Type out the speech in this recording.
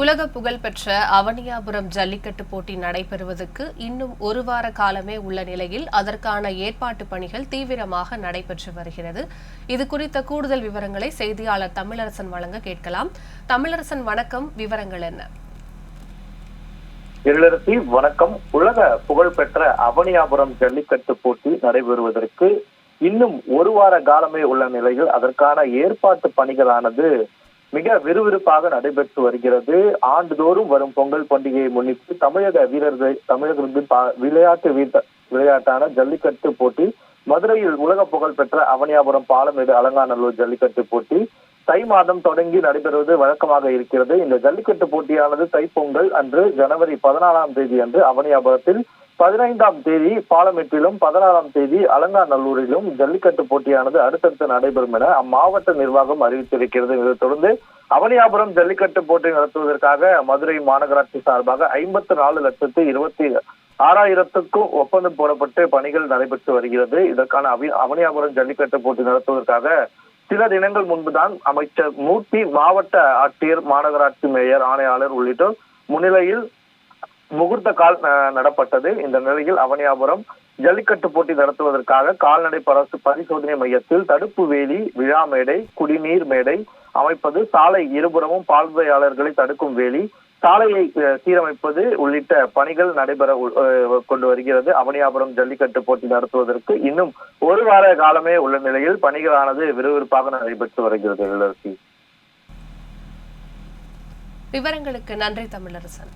உலக புகழ்பெற்ற அவனியாபுரம் ஜல்லிக்கட்டு போட்டி நடைபெறுவதற்கு இன்னும் ஒரு வார காலமே உள்ள நிலையில் அதற்கான ஏற்பாட்டு பணிகள் தீவிரமாக நடைபெற்று வருகிறது. இது குறித்த கூடுதல் விவரங்களை செய்தியாளர் தமிழரசன் வழங்க கேட்கலாம். தமிழரசன் வணக்கம். விவரங்கள் என்ன? எழிலரசி வணக்கம். உலக புகழ்பெற்ற அவனியாபுரம் ஜல்லிக்கட்டு போட்டி நடைபெறுவதற்கு இன்னும் ஒரு வார காலமே உள்ள நிலையில் அதற்கான ஏற்பாட்டு பணிகளானது மிக விறுவிறுப்பாக நடைபெற்று வருகிறது. ஆண்டுதோறும் வரும் பொங்கல் பண்டிகையை முன்னிட்டு தமிழக வீரர்கள் தமிழகத்தின் விளையாட்டு வீட்ட விளையாட்டான ஜல்லிக்கட்டு போட்டி மதுரையில் உலக புகழ் பெற்ற அவனியாபுரம் பாலமேடு அலங்காநல்லூர் ஜல்லிக்கட்டு போட்டி தை மாதம் தொடங்கி நடைபெறுவது வழக்கமாக இருக்கிறது. இந்த ஜல்லிக்கட்டு போட்டியானது தைப்பொங்கல் அன்று ஜனவரி பதினாலாம் தேதி அன்று அவனியாபுரத்தில் பதினைந்தாம் தேதி பாலமேட்டிலும் பதினாறாம் தேதி அலங்காநல்லூரிலும் ஜல்லிக்கட்டு போட்டியானது அடுத்தடுத்து நடைபெறும் என அம்மாவட்ட நிர்வாகம் அறிவித்திருக்கிறது. இதைத் தொடர்ந்து அவனியாபுரம் ஜல்லிக்கட்டு போட்டி நடத்துவதற்காக மதுரை மாநகராட்சி சார்பாக ஐம்பத்தி நாலு லட்சத்து இருபத்தி ஆறாயிரத்துக்கும் ஒப்பந்தம் போடப்பட்டு பணிகள் நடைபெற்று வருகிறது. இதற்கான அவி- அவனியாபுரம் ஜல்லிக்கட்டு போட்டி நடத்துவதற்காக சில தினங்கள் முன்புதான் அமைச்சர் மூர்த்தி மாவட்ட ஆட்சியர் மாநகராட்சி மேயர் ஆணையாளர் உள்ளிட்டோர் முன்னிலையில் முகூர்த்த கால் நடப்பட்டது. இந்த நிலையில் அவனியாபுரம் ஜல்லிக்கட்டு போட்டி நடத்துவதற்காக கால்நடை பரசு பரிசோதனை மையத்தில் தடுப்பு வேலி விழா மேடை குடிநீர் மேடை அமைப்பது சாலை இருபுறமும் பார்வையாளர்களை தடுக்கும் வேலி சாலையை சீரமைப்பது உள்ளிட்ட பணிகள் நடைபெற கொண்டு வருகிறது. அவனியாபுரம் ஜல்லிக்கட்டு போட்டி நடத்துவதற்கு இன்னும் ஒரு வார காலமே உள்ள நிலையில் பணிகளானது விறுவிறுப்பாக நடைபெற்று வருகிறது. இளவரசி விவரங்களுக்கு நன்றி தமிழரசன்.